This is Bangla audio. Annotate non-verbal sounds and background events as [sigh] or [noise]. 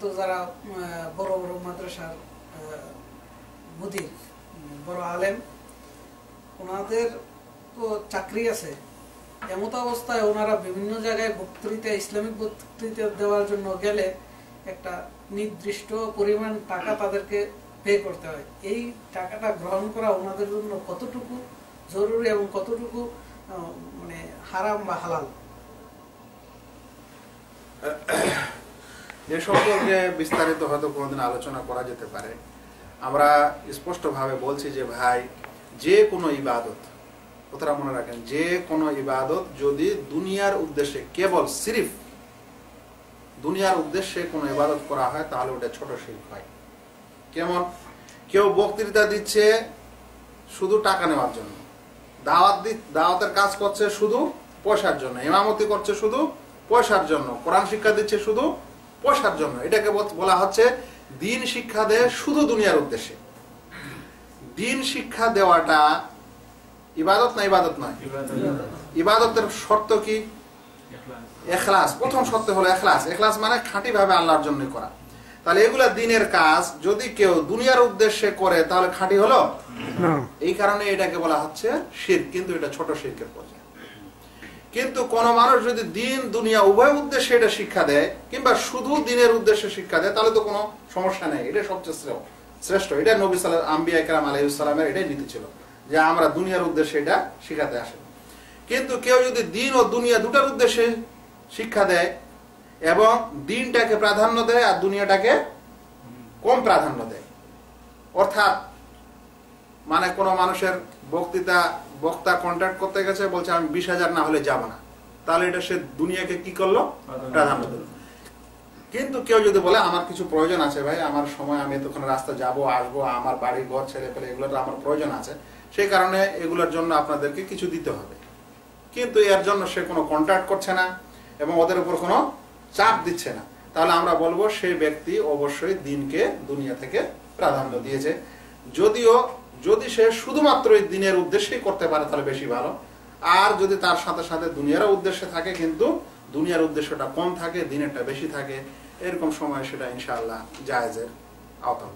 তো যারা বড় বড় মাদ্রাসার মুদির বড় আলেম, ওনাদের তো চাকরি আছে। এমত অবস্থায় ওনারা বিভিন্ন জায়গায় বক্তৃতা ইসলামিক বক্তৃতা দেওয়ার জন্য গেলে একটা নির্দিষ্ট পরিমাণ টাকা তাদেরকে পে করতে হয়। এই টাকাটা গ্রহণ করা ওনাদের জন্য কতটুকু জরুরি এবং কতটুকু মানে হারাম বা হালাল? [coughs] এ সম্পর্কে বিস্তারিত হয়তো কোনোদিন আলোচনা করা যেতে পারে। আমরা স্পষ্টভাবে বলছি যে, ভাই, যে কোনো ইবাদত, কথাটা মনে রাখেন, যে কোনো ইবাদত যদি দুনিয়ার উদ্দেশ্যে কেবল সিরিফ, দুনিয়ার উদ্দেশ্যে কোনো ইবাদত করা হয়, তাহলে ওটা ছোট শিল্প হয়। কেমন? কেউ বক্তৃতা দিচ্ছে শুধু টাকা নেওয়ার জন্য। দাওয়াত দাওয়াতের কাজ করছে শুধু পয়সার জন্য। ইমামতি করছে শুধু পয়সার জন্য। কোরআন শিক্ষা দিচ্ছে শুধু পয়সার জন্য। এটাকে বলা হচ্ছে দিন শিক্ষা দেয় শুধু দুনিয়ার উদ্দেশ্যে। দিন শিক্ষা দেওয়াটা ইবাদত না ইবাদত নয়? ইবাদতের শর্ত কি? এখলাস। প্রথম শর্ত হলো এখলাস। এখলাস মানে খাঁটি ভাবে আল্লাহর জন্য করা। তাহলে এগুলা দিনের কাজ। যদি কেউ দুনিয়ার উদ্দেশ্যে করে তাহলে খাঁটি হলো? এই কারণে এটাকে বলা হচ্ছে শির কিন্তু এটা ছোট শিরকের পর্যায়ে। কিন্তু কোন মানুষ যদি দিন, দুনিয়া, উভয় উদ্দেশ্যে এটা শিক্ষা দেয়, কিংবা শুধু দিনের উদ্দেশ্যে শিক্ষা দেয়, তাহলে তো কোনো সমস্যা নেই। এটা সবচেয়ে শ্রেয়, শ্রেষ্ঠ। এটা নবী সাল্লাহ আম্বিয়া কালাম আলাইসালামের এটাই নীতি ছিল, যে আমরা দুনিয়ার উদ্দেশ্যে এটা শিখাতে আসে। কিন্তু কেউ যদি দিন ও দুনিয়া দুটার উদ্দেশ্যে শিক্ষা দেয় এবং দিনটাকে প্রাধান্য দেয় আর দুনিয়াটাকে কম প্রাধান্য দেয়, অর্থাৎ মানে কোনো মানুষের বক্তৃতা বক্তা কন্ট্যাক্ট করতে গেছে বলছে আমি বিশ হাজার না হলে যাব না। তাহলে এটা সে দুনিয়াকে কি করল? প্রাধান্য দিল। কিন্তু কেউ যদি বলে আমার কিছু প্রয়োজন আছে ভাই আমার সময় আমি এতক্ষণ রাস্তা যাব আসব আমার বাড়ি ঘর ছেলে পেলে এগুলোর আমার প্রয়োজন আছে। সেই কারণে এগুলোর জন্য আপনাদেরকে কিছু দিতে হবে। কিন্তু এর জন্য সে কোনো কন্ট্যাক্ট করছে না এবং ওদের উপর কোনো চাপ দিচ্ছে না। তাহলে আমরা বলব সেই ব্যক্তি অবশ্যই দিনকে দুনিয়া থেকে প্রাধান্য দিয়েছে। যদিও যদি সে শুধুমাত্র এই দিনের উদ্দেশ্যেই করতে পারে, তাহলে বেশি ভালো। আর যদি তার সাথে সাথে দুনিয়ার উদ্দেশ্যে থাকে, কিন্তু দুনিয়ার উদ্দেশ্যটা কম থাকে, দিনেরটা বেশি থাকে, এরকম সময় সেটা ইনশাল্লাহ জায়েজের আওতা